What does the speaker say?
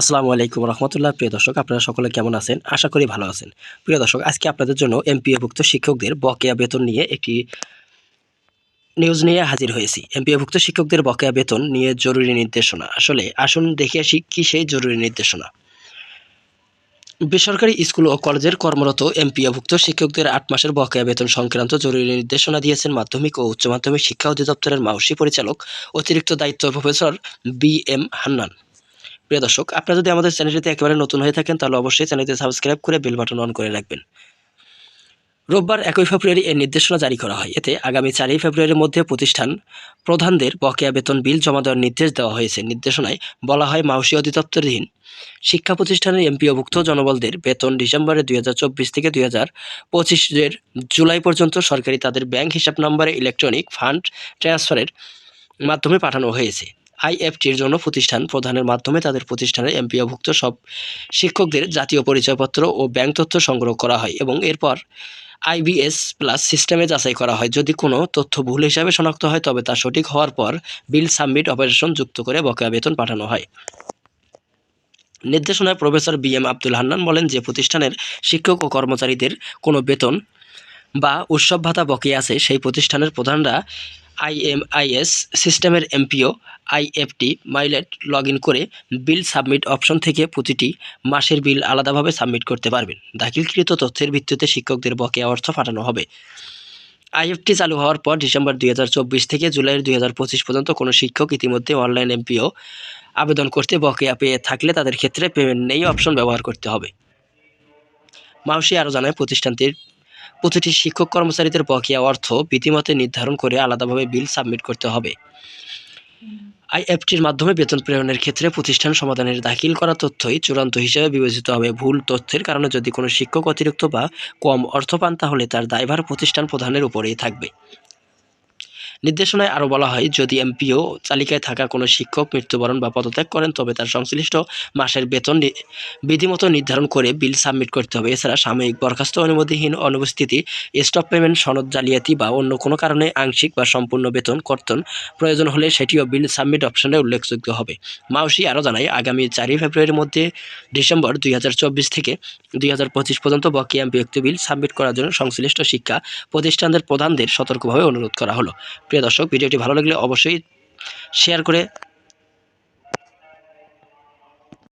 আসসালামু আলাইকুম রহমতুল্লাহ। প্রিয় দর্শক, আপনারা সকলে কেমন আছেন? আশা করি ভালো আছেন। প্রিয় দর্শক, আজকে আপনাদের জন্য এমপিওভুক্ত শিক্ষকদের বকেয়া বেতন নিয়ে একটি নিউজ নিয়ে হাজির হয়েছি। এমপিওভুক্ত শিক্ষকদের বকেয়া বেতন নিয়ে জরুরি নির্দেশনা। আসলে আসুন দেখে আসি কি সেই জরুরি নির্দেশনা। বেসরকারি স্কুল ও কলেজের কর্মরত এমপিওভুক্ত শিক্ষকদের আট মাসের বকেয়া বেতন সংক্রান্ত জরুরি নির্দেশনা দিয়েছেন মাধ্যমিক ও উচ্চ মাধ্যমিক শিক্ষা অধিদপ্তরের মাউসি পরিচালক অতিরিক্ত দায়িত্ব প্রফেসর বি এম হান্নান। প্রিয় দর্শক, আপনারা যদি আমাদের চ্যানেলটিতে একেবারে নতুন হয়ে থাকেন, তাহলে অবশ্যই চ্যানেলটি সাবস্ক্রাইব করে বেল বাটন অন করে রাখবেন। রোববার একই ফেব্রুয়ারি এর নির্দেশনা জারি করা হয়। এতে আগামী চারই ফেব্রুয়ারির মধ্যে প্রতিষ্ঠান প্রধানদের বকেয়া বেতন বিল জমা দেওয়ার নির্দেশ দেওয়া হয়েছে। নির্দেশনায় বলা হয়, মাউসী অধিদপ্তরহীন শিক্ষা প্রতিষ্ঠানের এমপিওভুক্ত জনবলদের বেতন ডিসেম্বরে দুই হাজার চব্বিশ থেকে দুই হাজার পঁচিশের জুলাই পর্যন্ত সরকারি তাদের ব্যাংক হিসাব নম্বরে ইলেকট্রনিক ফান্ড ট্রান্সফারের মাধ্যমে পাঠানো হয়েছে। আইএফটির জন্য প্রতিষ্ঠান প্রধানের মাধ্যমে তাদের প্রতিষ্ঠানের এমপিওভুক্ত সব শিক্ষকদের জাতীয় পরিচয়পত্র ও ব্যাংক তথ্য সংগ্রহ করা হয় এবং এরপর আইবিএস প্লাস সিস্টেমে যাচাই করা হয়। যদি কোনো তথ্য ভুল হিসাবে শনাক্ত হয়, তবে তা সঠিক হওয়ার পর বিল সাবমিট অপারেশন যুক্ত করে বকেয়া বেতন পাঠানো হয়। নির্দেশনায় professor B M Abdul Hannan বলেন যে, প্রতিষ্ঠানের শিক্ষক ও কর্মচারীদের কোনো বেতন বা উৎসব ভাতা বকেয়া আছে, সেই প্রতিষ্ঠানের প্রধানরা আইএমআইএস সিস্টেমের এমপিও আইএফটি মাইলেট লগ করে বিল সাবমিট অপশন থেকে প্রতিটি মাসের বিল আলাদাভাবে সাবমিট করতে পারবেন। দাখিলকৃত তথ্যের ভিত্তিতে শিক্ষকদের বকেয়া অর্থ পাঠানো হবে। আইএফটি চালু হওয়ার পর ডিসেম্বর দুই হাজার চব্বিশ থেকে জুলাই দুই হাজার পঁচিশ পর্যন্ত কোনো শিক্ষক ইতিমধ্যে অনলাইন এমপিও আবেদন করতে বকেয়া পেয়ে থাকলে তাদের ক্ষেত্রে পেমেন্ট নেই অপশন ব্যবহার করতে হবে। মাউসি আরও জানায়, প্রতিষ্ঠানটির প্রতিটি শিক্ষক কর্মচারীদের বকেয়া অর্থ বিধিমতে নির্ধারণ করে আলাদাভাবে বিল সাবমিট করতে হবে। আইএফটির মাধ্যমে বেতন প্রেরণের ক্ষেত্রে প্রতিষ্ঠান সমাধানের দাখিল করা তথ্যই চূড়ান্ত হিসেবে বিবেচিত হবে। ভুল তথ্যের কারণে যদি কোনো শিক্ষক অতিরিক্ত বা কম অর্থ পান, তাহলে তার দায়ভার প্রতিষ্ঠান প্রধানের উপরেই থাকবে। নির্দেশনায় আরও বলা হয়, যদি এমপিও তালিকায় থাকা কোনো শিক্ষক মৃত্যুবরণ বা পদত্যাগ করেন, তবে তার সংশ্লিষ্ট মাসের বেতন বিধিমতো নির্ধারণ করে বিল সাবমিট করতে হবে। এছাড়া সাময়িক বরখাস্ত অনুমতিহীন অনুপস্থিতি, স্টপ পেমেন্ট, সনদ জালিয়াতি বা অন্য কোনো কারণে আংশিক বা সম্পূর্ণ বেতন কর্তন প্রয়োজন হলে সেটিও বিল সাবমিট অপশনে উল্লেখযোগ্য হবে। মাউসি আরও জানায়, আগামী চারই ফেব্রুয়ারির মধ্যে ডিসেম্বর দুই হাজার চব্বিশ থেকে দুই হাজার পঁচিশ পর্যন্ত বকেয়া ব্যক্তি বিল সাবমিট করার জন্য সংশ্লিষ্ট শিক্ষা প্রতিষ্ঠানদের প্রধানদের সতর্কভাবে অনুরোধ করা হলো। প্রিয় দর্শক ভিডিওটি ভালো লাগলে অবশ্যই শেয়ার করে